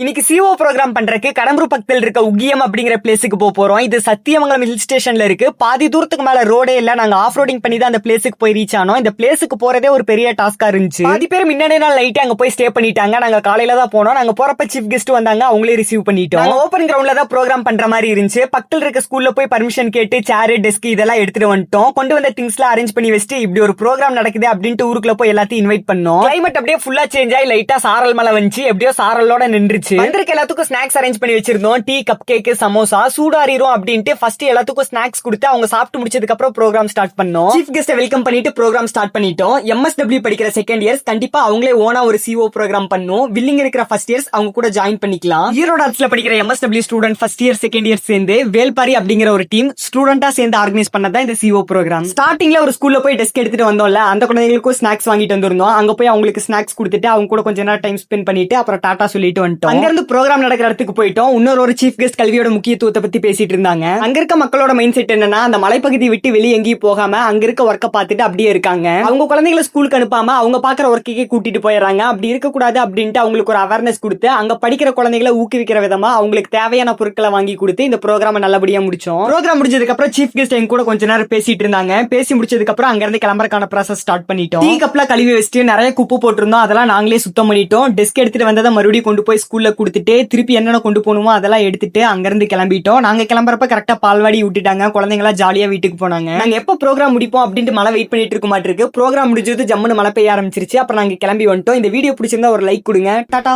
இன்னைக்கு CO program பண்றதுக்கு கடம்பூர் பக்கத்தில் இருக்க உக்கியம் அப்படிங்கிற பிளேஸுக்கு போக போறோம். இது சத்தியமங்கலம் ஹில் ஸ்டேஷன்ல இருக்கு. பாதி தூரத்துக்கு மேல ரோடே இல்ல. நாங்க ஆஃப் ரோடிங் பண்ணி தான் அந்த பிளேஸுக்கு போய் ரீச் ஆனோம். இந்த பிளேஸுக்கு போறதே ஒரு பெரிய டாஸ்கா இருந்துச்சு. பாதி பேர் முன்னாடி நாள் நைட்டே அங்க போய் ஸ்டே பண்ணிட்டாங்க. நாங்க காலையில தான் போனோம். நாங்க போறப்ப சீஃப் கெஸ்ட் வந்தாங்க. அவங்களே ரிசீவ் பண்ணிட்டோம். ஓப்பன் கிரவுண்ட்ல தான் ப்ரோக்ராம் பண்ற மாதிரி இருந்துச்சு. பக்கத்தில் இருக்க ஸ்கூல்ல போய் பர்மிஷன் கேட்டு சேர் டெஸ்க் இதெல்லாம் எடுத்துட்டு வந்துட்டோம். கொண்டு வந்த திங்ஸ்லாம் அரேஞ்ச் பண்ணி வச்சுட்டு இப்படி ஒரு ப்ரோக்ராம் நடக்குது அப்படின்ட்டு ஊருக்குள்ள போய் எல்லாத்தையும் இன்வைட் பண்ணோம். கிளைமேட் அப்படியே ஃபுல்லா சேஞ்ச் ஆகி லைட்டா சாரல் மலை வந்துச்சு. எப்படியோ சாரலோட நின்றுச்சு. வந்திருக்க எல்லாத்துக்கும் ஸ்நாக்ஸ் அரேஞ்ச் பண்ணி வச்சிருந்தோம். டீ கப் கேக் சமோசா சூடாரிரும் அப்படின்ட்டு ஃபர்ஸ்ட் எல்லாத்துக்கும் ஸ்நாக்ஸ் கொடுத்து அவங்க சாப்பிட்டு முடிச்சதுக்கு அப்புறம் ப்ரோக்ராம் ஸ்டார்ட் பண்ணோம். சீஃப் கெஸ்ட் வெல்கம் பண்ணிட்டு ப்ரோக்ராம் ஸ்டார்ட் பண்ணிட்டோம். எம்எஸ்டபிள்யூ படிக்கிற செகண்ட் இயர்ஸ் கண்டிப்பா அவங்களே ஓனா ஒரு சிஓ ப்ரோக்ராம் பண்ணும். வில்லிங் இருக்கிற ஃபர்ஸ்ட் இயர்ஸ் அவங்க கூட ஜாயின் பண்ணிக்கலாம். ஈரோடு ஆர்ட்ஸ்ல படிக்கிற MSW student first year second year சேர்ந்து வேல்பாரி அப்படிங்கிற ஒரு டீம் ஸ்டூடெண்டா சேர்ந்து ஆர்கனைஸ் பண்ணதான் இந்த சிஓ ப்ரோக்ராம் ஸ்டார்டிங்ல ஒரு ஸ்கூல்ல போய் டெஸ்க் எடுத்துட்டு வந்தோம்ல அந்த குழந்தைகளுக்கும் ஸ்நாக்ஸ் வாங்கிட்டு வந்திருந்தோம். அங்க போய் அவங்களுக்கு ஸ்நாக்ஸ் கொடுத்துட்டு அவங்க கூட கொஞ்ச நேரம் டைம் ஸ்பெண்ட் பண்ணிட்டு அப்புறம் டாடா சொல்லிட்டு வந்துட்டோம். அங்க இருந்து ப்ரோக்ராம் நடக்கிற இடத்துக்கு போயிட்டோம். இன்னொரு ஒரு சீஃப் கெஸ்ட் கல்வியோட முக்கியத்துவத்தை பத்தி பேசிட்டு இருந்தாங்க. அங்க இருக்க மக்களோட மைண்ட் செட் என்னன்னா அந்த மலைப்பகுதி விட்டு வெளியே எங்கேயும் போகாம அங்க இருக்க ஒர்க்கை பார்த்துட்டு அப்படியே இருக்காங்க. அவங்க குழந்தைகளை ஸ்கூலுக்கு அனுப்பாம அவங்க பாக்குற ஒர்க்குக்கே கூட்டிட்டு போயிடுறாங்க. அப்படி இருக்கக்கூடாது அப்படின்ட்டு அவங்களுக்கு ஒரு அவேர்னஸ் கொடுத்து அங்க படிக்கிற குழந்தைகளை ஊக்குவிக்கிற விதமா அவங்களுக்கு தேவையான பொருட்களை வாங்கி கொடுத்து இந்த ப்ரோக்ராம் நல்லபடியா முடிச்சோம். ப்ரோக்ராம் முடிஞ்சதுக்கு அப்புறம் சீஃப் கெஸ்ட் எங்க கூட கொஞ்ச நேரம் பேசிட்டு இருந்தாங்க. பேசி முடிச்சதுக்கு அப்புறம் அங்க இருந்து கிளம்புறக்கான ப்ராசஸ் ஸ்டார்ட் பண்ணிட்டோம். டீ கப்ல கழுவி வச்சுட்டு நிறைய குப்பு போட்டிருந்தோம். அதெல்லாம் நாங்களே சுத்தம் பண்ணிட்டோம். டெஸ்க் எடுத்துட்டு வந்ததை மறுபடியும் கொண்டு போய் ஸ்கூல்ல கொடுத்துட்டு திருப்பி என்னென்ன கொண்டு போகணுமோ அதெல்லாம் எடுத்துட்டு அங்க இருந்து கிளம்பிட்டோம். நாங்க கிளம்புறப்ப கரெக்டா பால்வாடி விட்டுட்டாங்க. குழந்தைங்களா ஜாலியா வீட்டுக்கு போனாங்க. நாங்க எப்ப ப்ரோக்ராம் முடிப்போம் அப்படின்ட்டு மழை வெயிட் பண்ணிட்டு இருக்க மாட்டிருக்கு. ப்ரோக்ராம் முடிஞ்சது ஜம்முன்னு மழை பெய்ய ஆரம்பிச்சிருச்சு. அப்புறம் நாங்க கிளம்பி வந்துட்டோம். இந்த வீடியோ பிடிச்சிருந்தா ஒரு லைக் கொடுங்க. டாட்டா